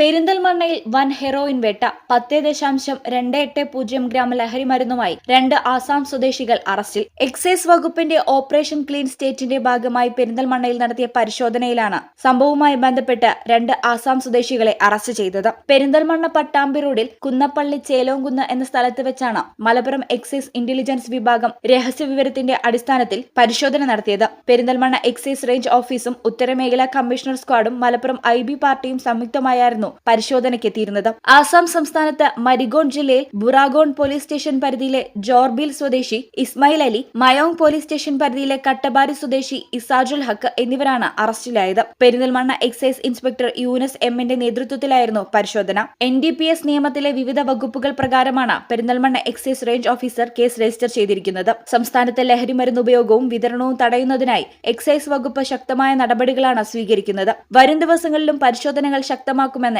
പെരിന്തൽമണ്ണയിൽ വൻ ഹെറോയിൻ വേട്ട പത്ത് ദശാംശം രണ്ട് എട്ട് പൂജ്യം ഗ്രാം ലഹരി മരുന്നുമായി രണ്ട് ആസാം സ്വദേശികൾ അറസ്റ്റിൽ. എക്സൈസ് വകുപ്പിന്റെ ഓപ്പറേഷൻ ക്ലീൻ സ്റ്റേറ്റിന്റെ ഭാഗമായി പെരിന്തൽമണ്ണയിൽ നടത്തിയ പരിശോധനയിലാണ് സംഭവവുമായി ബന്ധപ്പെട്ട് രണ്ട് ആസാം സ്വദേശികളെ അറസ്റ്റ് ചെയ്തത്. പെരിന്തൽമണ്ണ പട്ടാമ്പി റോഡിൽ കുന്നപ്പള്ളി ചേലോങ്കുന്ന് എന്ന സ്ഥലത്ത് വെച്ചാണ് മലപ്പുറം എക്സൈസ് ഇന്റലിജൻസ് വിഭാഗം രഹസ്യ വിവരത്തിന്റെ അടിസ്ഥാനത്തിൽ പരിശോധന നടത്തിയത്. പെരിന്തൽമണ്ണ എക്സൈസ് റേഞ്ച് ഓഫീസും ഉത്തരമേഖലാ കമ്മീഷണർ സ്ക്വാഡും മലപ്പുറം ഐ പാർട്ടിയും സംയുക്തമായായിരുന്നു പരിശോധനയ്ക്കെത്തിയിരുന്നത്. ആസാം സംസ്ഥാനത്ത് മരിഗോൺ ജില്ലയിൽ ബുറാഗോൺ പോലീസ് സ്റ്റേഷൻ പരിധിയിലെ ജോർബിൽ സ്വദേശി ഇസ്മായിൽ അലി മയോങ് പോലീസ് സ്റ്റേഷൻ പരിധിയിലെ കട്ടബാരി സ്വദേശി ഇസാജുൽ ഹക്ക് എന്നിവരാണ് അറസ്റ്റിലായത്. പെരിന്തൽമണ്ണ എക്സൈസ് ഇൻസ്പെക്ടർ യൂനസ് എമ്മിന്റെ നേതൃത്വത്തിലായിരുന്നു പരിശോധന. എൻ ഡി പി എസ് നിയമത്തിലെ വിവിധ വകുപ്പുകൾ പ്രകാരമാണ് Perinthalmanna excise range officer case register ചെയ്തിരിക്കുന്നത്. സംസ്ഥാനത്തെ ലഹരി മരുന്ന് ഉപയോഗവും വിതരണവും തടയുന്നതിനായി എക്സൈസ് വകുപ്പ് ശക്തമായ നടപടികളാണ് സ്വീകരിക്കുന്നത്. വരും ദിവസങ്ങളിലും പരിശോധനകൾ ശക്തമാക്കുമെന്ന്